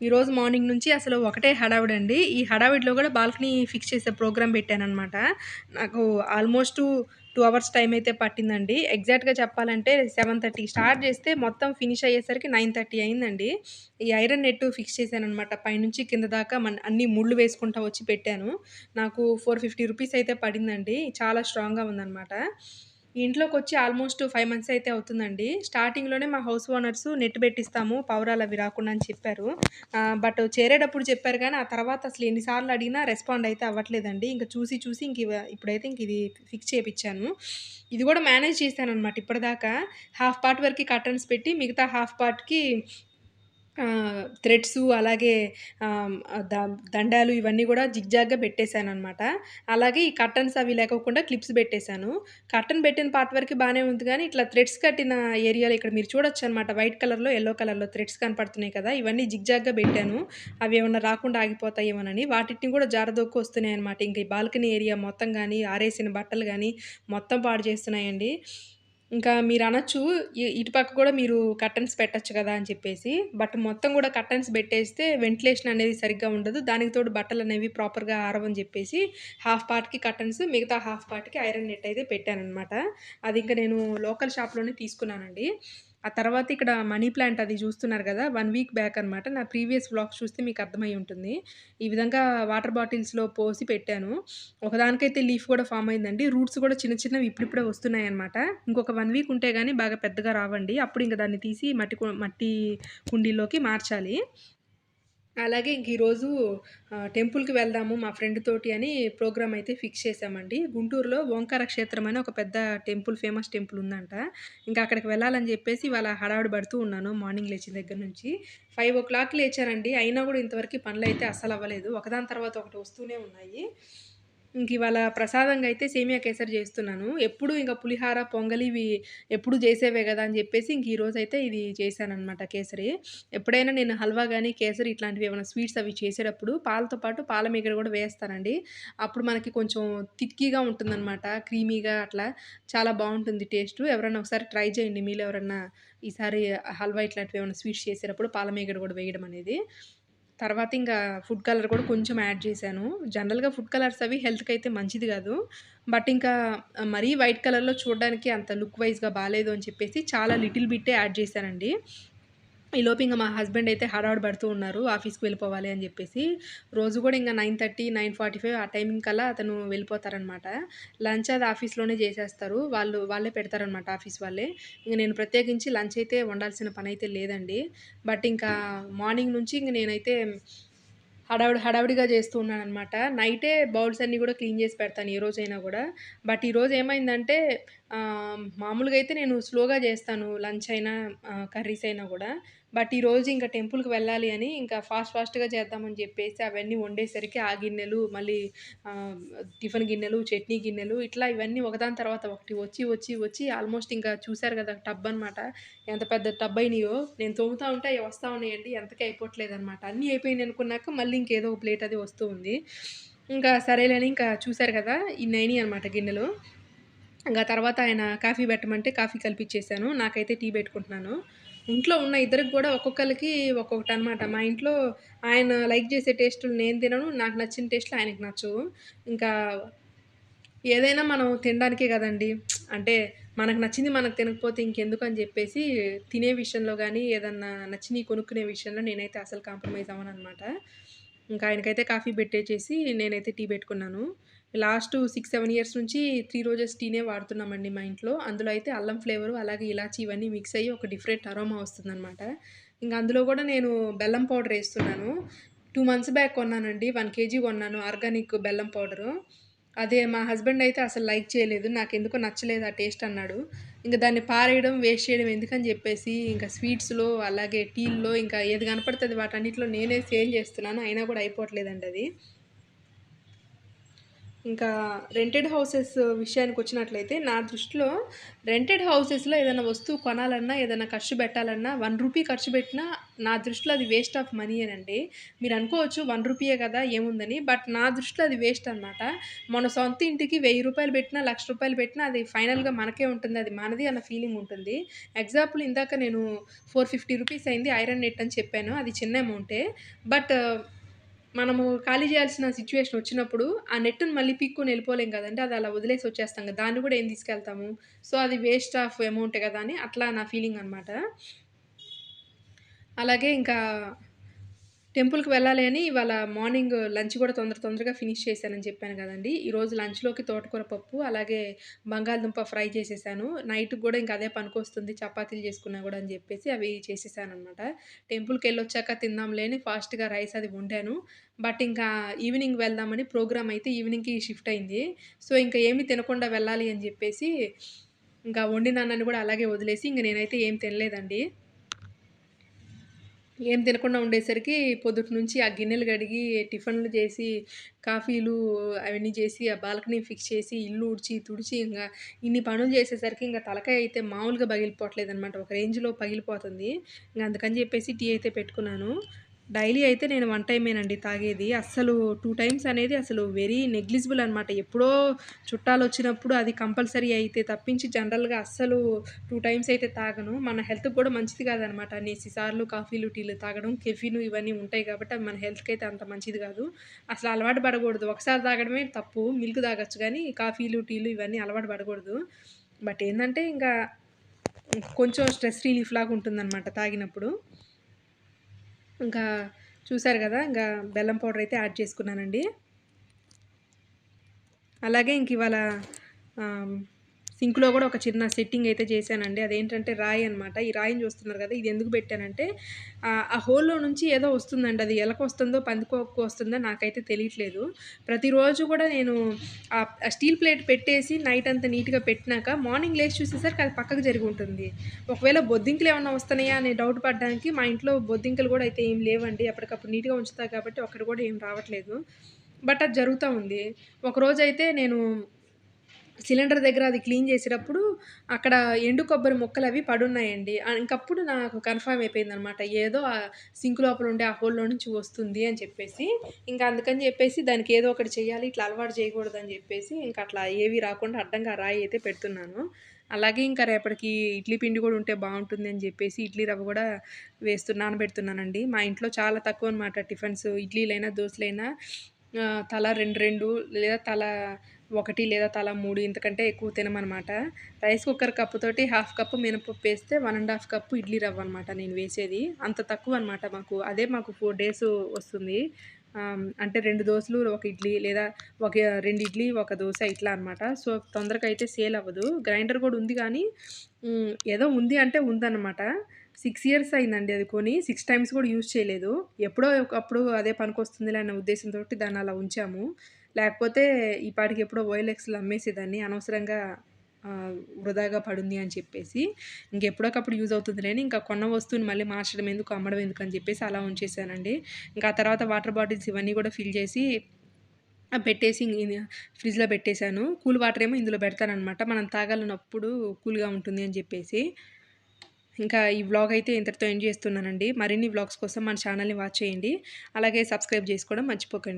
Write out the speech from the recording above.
ఈరోజు మార్నింగ్ నుంచి అసలు ఒకటే హడావిడండి. ఈ హడావిడిలో కూడా బాల్కనీ ఫిక్స్ చేసే ప్రోగ్రామ్ పెట్టానమాట నాకు ఆల్మోస్ట్ టూ అవర్స్ టైం అయితే పట్టిందండి. ఎగ్జాక్ట్గా చెప్పాలంటే సెవెన్ థర్టీ స్టార్ట్ చేస్తే మొత్తం ఫినిష్ అయ్యేసరికి నైన్ థర్టీ అయిందండి. ఈ ఐరన్ నెట్ ఫిక్స్ చేశాను అనమాట పైనుంచి కింద దాకా మన అన్ని ముళ్ళు వేసుకుంటా వచ్చి పెట్టాను. నాకు ఫోర్ ఫిఫ్టీ రూపీస్ అయితే పడిందండి. చాలా స్ట్రాంగ్గా ఉందన్నమాట. ఈ ఇంట్లోకి వచ్చి ఆల్మోస్ట్ ఫైవ్ మంత్స్ అయితే అవుతుందండి. స్టార్టింగ్లోనే మా హౌస్ ఓనర్స్ నెట్ పెట్టిస్తాము పౌరాలు అవి రాకుండా అని చెప్పారు. బట్ చేరేటప్పుడు చెప్పారు కానీ ఆ తర్వాత అసలు ఎన్నిసార్లు అడిగినా రెస్పాండ్ అయితే అవ్వట్లేదండి. ఇంకా చూసి చూసి ఇంక ఇప్పుడైతే ఇంక ఇది ఫిక్స్ చేయించాను ఇది కూడా మేనేజ్ చేశాను అనమాట ఇప్పటిదాకా. హాఫ్ పార్ట్ వరకు కర్టన్స్ పెట్టి మిగతా హాఫ్ పార్ట్కి థ్రెడ్స్ అలాగే ద- దండాలు ఇవన్నీ కూడా జిగ్జాగ్గా పెట్టేశాను అనమాట అలాగే ఈ కర్టన్స్ అవి లేకోకుండా క్లిప్స్ పెట్టేశాను. కర్టన్ పెట్టిన పార్ట్ వరకు బాగానే ఉంది కానీ ఇట్లా థ్రెడ్స్ కట్టిన ఏరియాలో ఇక్కడ మీరు చూడొచ్చు అనమాట వైట్ కలర్లో ఎల్లో కలర్లో థ్రెడ్స్ కనపడుతున్నాయి కదా ఇవన్నీ జిగ్జాగ్గా పెట్టాను. అవి ఏమన్నా రాకుండా ఆగిపోతాయేమోనని. వాటిని కూడా జారదొక్కు వస్తున్నాయి అనమాట ఇంకా ఈ బాల్కనీ ఏరియా మొత్తం కానీ ఆరేసిన బట్టలు కానీ మొత్తం పాడు చేస్తున్నాయండి. ఇంకా మీరు అనొచ్చు ఇటుపక్క కూడా మీరు కర్టన్స్ పెట్టొచ్చు కదా అని చెప్పేసి. బట్ మొత్తం కూడా కర్టన్స్ పెట్టేస్తే వెంటిలేషన్ అనేది సరిగ్గా ఉండదు. దానికి తోడు బట్టలు అనేవి ప్రాపర్గా ఆరవని చెప్పేసి హాఫ్ పార్ట్కి కర్టన్స్ మిగతా హాఫ్ పార్ట్కి ఐరన్ నెట్ అయితే పెట్టానమాట అది ఇంకా నేను లోకల్ షాప్లోనే తీసుకున్నానండి. ఆ తర్వాత ఇక్కడ మనీ ప్లాంట్ అది చూస్తున్నారు కదా వన్ వీక్ బ్యాక్ అనమాట నా ప్రీవియస్ వ్లాగ్స్ చూస్తే మీకు అర్థమై ఉంటుంది. ఈ విధంగా వాటర్ బాటిల్స్లో పోసి పెట్టాను. ఒకదానికైతే లీఫ్ కూడా ఫామ్ అయిందండి. రూట్స్ కూడా చిన్న చిన్నవి ఇప్పుడిప్పుడే వస్తున్నాయి అనమాట ఇంకొక వన్ వీక్ ఉంటే కానీ బాగా పెద్దగా రావండి. అప్పుడు ఇంకా దాన్ని తీసి మట్టి కు- మట్టి కుండీలోకి మార్చాలి. అలాగే ఇంక ఈరోజు టెంపుల్కి వెళ్దాము మా ఫ్రెండ్ తోటి అని ప్రోగ్రామ్ అయితే ఫిక్స్ చేసామండి గుంటూరులో ఓంకార క్షేత్రం అని ఒక పెద్ద టెంపుల్ ఫేమస్ టెంపుల్ ఉందంట. ఇంకా అక్కడికి వెళ్ళాలని చెప్పేసి ఇవాళ హడావిడి పడుతూ ఉన్నాను మార్నింగ్ లేచిన దగ్గర నుంచి. ఫైవ్ ఓ క్లాక్ లేచానండి. అయినా కూడా ఇంతవరకు పనులు అయితే అస్సలు అవ్వలేదు. ఒకదాని తర్వాత ఒకటి వస్తూనే ఉన్నాయి. ఇంక ఇవాళ ప్రసాదంగా అయితే సేమియా కేసరి చేస్తున్నాను. ఎప్పుడు ఇంకా పులిహార పొంగలి ఇవి ఎప్పుడు చేసేవే కదా అని చెప్పేసి ఇంక ఈరోజు అయితే ఇది చేశానమాట కేసరి. ఎప్పుడైనా నేను హల్వా కానీ కేసరి ఇట్లాంటివి ఏమైనా స్వీట్స్ అవి చేసేటప్పుడు పాలతో పాటు పాల మీగడ కూడా వేస్తానండి. అప్పుడు మనకి కొంచెం తిక్కిగా ఉంటుందన్నమాట క్రీమీగా అట్లా చాలా బాగుంటుంది టేస్ట్. ఎవరైనా ఒకసారి ట్రై చేయండి. మీరు ఎవరన్నా ఈసారి హల్వా ఇట్లాంటివి ఏమైనా స్వీట్స్ చేసేటప్పుడు పాల మీగడ కూడా వేయడం అనేది. తర్వాత ఇంకా ఫుడ్ కలర్ కూడా కొంచెం యాడ్ చేశాను. జనరల్గా ఫుడ్ కలర్స్ అవి హెల్త్కి అయితే మంచిది కాదు. బట్ ఇంకా మరీ వైట్ కలర్లో చూడడానికి అంత లుక్ వైజ్గా బాగాలేదు అని చెప్పేసి చాలా లిటిల్ బిట్టే యాడ్ చేశానండి. ఈ లోపు ఇంకా మా హస్బెండ్ అయితే హడావిడ పడుతూ ఉన్నారు ఆఫీస్కి వెళ్ళిపోవాలి అని చెప్పేసి. రోజు కూడా ఇంకా nine thirty nine forty five ఆ టైమింగ్ కల్లా అతను వెళ్ళిపోతారనమాట. లంచ్ అది ఆఫీస్లోనే చేసేస్తారు. వాళ్ళు వాళ్ళే పెడతారనమాట ఆఫీస్ వాళ్ళే. ఇంకా నేను ప్రత్యేకించి లంచ్ అయితే వండాల్సిన పని అయితే లేదండి. బట్ ఇంకా మార్నింగ్ నుంచి ఇంక నేనైతే హడావుడి హడావుడిగా చేస్తూ ఉన్నాను అనమాట నైటే బౌల్స్ అన్నీ కూడా క్లీన్ చేసి పెడతాను ఏ రోజైనా కూడా. బట్ ఈరోజు ఏమైందంటే మామూలుగా అయితే నేను స్లోగా చేస్తాను లంచ్ అయినా కర్రీస్ అయినా కూడా. బట్ ఈరోజు ఇంకా టెంపుల్కి వెళ్ళాలి అని ఇంకా ఫాస్ట్ ఫాస్ట్గా చేద్దామని చెప్పేసి అవన్నీ వండేసరికి ఆ గిన్నెలు మళ్ళీ టిఫిన్ గిన్నెలు చట్నీ గిన్నెలు ఇట్లా ఇవన్నీ ఒకదాని తర్వాత ఒకటి వచ్చి వచ్చి వచ్చి ఆల్మోస్ట్ ఇంకా చూశారు కదా టబ్ అనమాట ఎంత పెద్ద టబ్ అయినాయో. నేను తోముతా ఉంటే అవి వస్తూ ఉన్నాయండి. ఎంతకీ అయిపోవట్లేదు అనమాట అన్నీ అయిపోయింది అనుకున్నాక మళ్ళీ ఇంకేదో ఒక ప్లేట్ అది వస్తూ ఉంది. ఇంకా సరేలేని ఇంకా చూశారు కదా ఈ నైని అనమాట గిన్నెలు. ఇంకా తర్వాత ఆయన కాఫీ పెట్టమంటే కాఫీ కల్పించేశాను నాకైతే టీ పెట్టుకుంటున్నాను. ఇంట్లో ఉన్న ఇద్దరికి కూడా ఒక్కొక్కరికి ఒక్కొక్కటి అనమాట మా ఇంట్లో ఆయన లైక్ చేసే టేస్టులు నేను తినను నాకు నచ్చిన టేస్ట్లు ఆయనకి నచ్చవు. ఇంకా ఏదైనా మనం తినడానికే కదండి. అంటే మనకు నచ్చింది మనకు తినకపోతే ఇంకెందుకు అని చెప్పేసి తినే విషయంలో కానీ ఏదన్నా నచ్చినవి కొనుక్కునే విషయంలో నేనైతే అసలు కాంప్రమైజ్ అవ్వను అనమాట ఇంకా ఆయనకైతే కాఫీ పెట్టేసేసి నేనైతే టీ పెట్టుకున్నాను. లాస్ట్ సిక్స్ సెవెన్ ఇయర్స్ నుంచి త్రీ రోజెస్ టీనే వాడుతున్నామండి మా ఇంట్లో. అందులో అయితే అల్లం ఫ్లేవరు అలాగే ఇలాచి ఇవన్నీ మిక్స్ అయ్యి ఒక డిఫరెంట్ అరోమా వస్తుందన్నమాట. ఇంకా అందులో కూడా నేను బెల్లం పౌడర్ వేస్తున్నాను. టూ మంత్స్ బ్యాక్ కొన్నానండి. వన్ కేజీ కొన్నాను ఆర్గానిక్ బెల్లం పౌడరు. అదే మా హస్బెండ్ అయితే అసలు లైక్ చేయలేదు. నాకు ఎందుకో నచ్చలేదు ఆ టేస్ట్ అన్నాడు. ఇంకా దాన్ని పారేయడం వేస్ట్ చేయడం ఎందుకని చెప్పేసి ఇంకా స్వీట్స్లో అలాగే టీల్లో ఇంకా ఏది కనపడుతుంది వాటన్నిటిలో నేనే సేల్ చేస్తున్నాను. అయినా కూడా అయిపోవట్లేదండి అది. ఇంకా రెంటెడ్ హౌసెస్ విషయానికి వచ్చినట్లయితే నా దృష్టిలో రెంటెడ్ హౌసెస్లో ఏదైనా వస్తువు కొనాలన్నా ఏదైనా ఖర్చు పెట్టాలన్నా వన్ రూపీ ఖర్చు పెట్టినా నా దృష్టిలో అది వేస్ట్ ఆఫ్ మనీ అనండి. మీరు అనుకోవచ్చు వన్ రూపీయే కదా ఏముందని బట్ నా దృష్టిలో అది వేస్ట్ అనమాట మన సొంత ఇంటికి వెయ్యి రూపాయలు పెట్టినా లక్ష రూపాయలు పెట్టినా అది ఫైనల్గా మనకే ఉంటుంది అది మనది అన్న ఫీలింగ్ ఉంటుంది. ఎగ్జాంపుల్ ఇందాక నేను ఫోర్ ఫిఫ్టీ రూపీస్ అయింది ఐరన్ నెట్ అని చెప్పాను అది చిన్న అమౌంటే బట్ మనము ఖాళీ చేయాల్సిన సిచ్యువేషన్ వచ్చినప్పుడు ఆ నెట్‌ని మళ్ళీ పిక్కుని వెళ్ళిపోలేం కదంటే అది అలా వదిలేసి వచ్చేస్తాం కదా! దాన్ని కూడా ఏం తీసుకెళ్తాము. సో, అది వేస్ట్ ఆఫ్ అమౌంట్ కదా! అని అట్లా నా ఫీలింగ్ అనమాట. అలాగే ఇంకా టెంపుల్‌కి వెళ్ళాలి అని ఇవాళ మార్నింగ్ లంచ్ కూడా తొందర తొందరగా ఫినిష్ చేశానని చెప్పాను కదండీ! ఈరోజు లంచ్‌లోకి తోటకూర పప్పు, అలాగే బంగాళదుంప ఫ్రై చేసేసాను. నైట్‌కి కూడా ఇంకా అదే పనికొస్తుంది చపాతీలు చేసుకున్నా కూడా అని చెప్పేసి అవి చేసేసాననమాట. టెంపుల్‌కెళ్ళొచ్చాక తిందాంలే తిందాంలేని ఫాస్ట్‌గా రైస్ అది వండాను. బట్ ఇంకా ఈవినింగ్ వెళ్దామని ప్రోగ్రామ్ అయితే ఈవినింగ్‌కి షిఫ్ట్ అయింది. సో, ఇంకా ఏమి తినకుండా వెళ్ళాలి అని చెప్పేసి ఇంకా వండినాన్నని కూడా అలాగే వదిలేసి ఇంక నేనైతే ఏం తినలేదండి. ఏం తినకుండా ఉండేసరికి పొద్దుటి నుంచి ఆ గిన్నెలు కడిగి, టిఫిన్‌లు చేసి, కాఫీలు అవన్నీ చేసి, ఆ బాల్కనీ ఫిక్స్ చేసి, ఇల్లు ఉడిచి తుడిచి ఇంకా ఇన్ని పనులు చేసేసరికి ఇంకా తలకాయ అయితే మామూలుగా పగిలిపోవట్లేదనమాట. ఒక రేంజ్‌లో పగిలిపోతుంది. ఇంకా అందుకని చెప్పేసి టీ అయితే పెట్టుకున్నాను. డైలీ అయితే నేను వన్ టైమేనండి తాగేది. అస్సలు టూ టైమ్స్ అనేది అసలు వెరీ నెగ్లిజిబుల్ అనమాట. ఎప్పుడో చుట్టాలు వచ్చినప్పుడు అది కంపల్సరీ అయితే తప్పించి జనరల్‌గా అస్సలు టూ టైమ్స్ అయితే తాగను. మన హెల్త్‌కి కూడా మంచిది కాదనమాట. అనేసి సార్లు కాఫీలు, టీలు తాగడం, కెఫీను ఇవన్నీ ఉంటాయి కాబట్టి అవి మన హెల్త్‌కి అయితే అంత మంచిది కాదు. అసలు అలవాటు పడకూడదు. ఒకసారి తాగడమే తప్పు. మిల్క్ తాగొచ్చు కానీ కాఫీలు, టీలు ఇవన్నీ అలవాటు పడకూడదు. బట్ ఏంటంటే ఇంకా కొంచెం స్ట్రెస్ రిలీఫ్ లాగా ఉంటుందన్నమాట తాగినప్పుడు. ఇంకా చూసారు కదా ఇంకా బెల్లం పౌడర్ అయితే యాడ్ చేసుకున్నానండి. అలాగే ఇంక ఇవాళ సింక్‌లో కూడా ఒక చిన్న సెట్టింగ్ అయితే చేశానండి. అదేంటంటే రాయి అనమాట. ఈ రాయిని చూస్తున్నారు కదా ఇది ఎందుకు పెట్టానంటే ఆ హోల్‌లో నుంచి ఏదో వస్తుందండి. అది ఎలకొస్తుందో, పందికొక్కు వస్తుందో నాకైతే తెలియట్లేదు. ప్రతిరోజు కూడా నేను ఆ స్టీల్ ప్లేట్ పెట్టేసి నైట్ అంతా నీట్‌గా పెట్టినాక మార్నింగ్ లేచి చూసేసరికి అది పక్కకు జరిగి ఉంటుంది. ఒకవేళ బొద్దింకలు ఏమన్నా వస్తున్నాయా అని డౌట్ పడడానికి మా ఇంట్లో బొద్దింకలు కూడా అయితే ఏం లేవండి. ఎప్పటికప్పుడు నీట్‌గా ఉంచుతా కాబట్టి ఒకటి కూడా ఏం రావట్లేదు. బట్ అది జరుగుతూ ఉంది. ఒకరోజైతే నేను సిలిండర్ దగ్గర అది క్లీన్ చేసేటప్పుడు అక్కడ ఎండు కొబ్బరి ముక్కలవి పడున్నాయండి. ఇంకప్పుడు నాకు కన్ఫర్మ్ అయిపోయిందనమాట. ఏదో ఆ సింక్ లోపల ఉండే ఆ హోల్‌లో నుంచి వస్తుంది అని చెప్పేసి. ఇంకా అందుకని చెప్పేసి దానికి ఏదో ఒకటి చేయాలి. ఇట్లా అలవాటు చేయకూడదని చెప్పేసి ఇంకా అట్లా ఏవి రాకుండా అడ్డంగా రాయి అయితే పెడుతున్నాను. అలాగే ఇంకా రేపటికి ఇడ్లీ పిండి కూడా ఉంటే బాగుంటుంది అని చెప్పేసి ఇడ్లీ రవ్వ కూడా వేస్తు నానబెడుతున్నానండి. మా ఇంట్లో చాలా తక్కువ అనమాట టిఫిన్స్ ఇడ్లీలైనా, దోశలైనా తల రెండు రెండు లేదా తల ఒకటి లేదా తలా మూడు ఇంతకంటే ఎక్కువ తినమనమాట. రైస్ కుక్కర్ కప్పుతోటి హాఫ్ కప్పు మినపప్పు వేస్తే one and half cup idli రవ్వ అనమాట నేను వేసేది. అంత తక్కువ అనమాట మాకు. అదే మాకు ఫోర్ డేస్ వస్తుంది. అంటే రెండు దోశలు ఒక ఇడ్లీ లేదా ఒక రెండు ఇడ్లీ, ఒక దోశ ఇట్లా అనమాట. సో, తొందరగా అయితే సేల్ అవ్వదు. గ్రైండర్ కూడా ఉంది కానీ ఏదో ఉంది అంటే ఉందన్నమాట సిక్స్ ఇయర్స్ అయిందండి అది కొని. సిక్స్ టైమ్స్ కూడా యూజ్ చేయలేదు. ఎప్పుడో ఒకప్పుడు అదే పనికొస్తుందిలే అనే ఉద్దేశంతో దాన్ని అలా ఉంచాము. లేకపోతే ఈ పాటికి ఎప్పుడో ఓఎల్ఎక్స్‌లో అమ్మేసేదాన్ని. అనవసరంగా వృధాగా పడుంది అని చెప్పేసి. ఇంకెప్పుడోకప్పుడు యూజ్ అవుతుంది అని ఇంకా కొన్న వస్తువుని మళ్ళీ మార్చడం ఎందుకు, అమ్మడం ఎందుకు అని చెప్పేసి అలా ఉంచేసానండి. ఇంకా ఆ తర్వాత వాటర్ బాటిల్స్ ఇవన్నీ కూడా ఫిల్ చేసి పెట్టేసి ఫ్రిడ్జ్‌లో పెట్టేసాను. కూల్ వాటర్ ఏమో ఇందులో పెడతాననమాట. మనం తాగాలన్నప్పుడు కూల్‌గా ఉంటుంది అని చెప్పేసి. ఇంకా ఈ వ్లాగ్ అయితే ఇంతటితో ఎండ్ చేస్తున్నానండి. మరిన్ని వ్లాగ్స్ కోసం మన ఛానల్‌ని వాచ్ చేయండి. అలాగే సబ్స్క్రైబ్ చేసుకోవడం మర్చిపోకండి.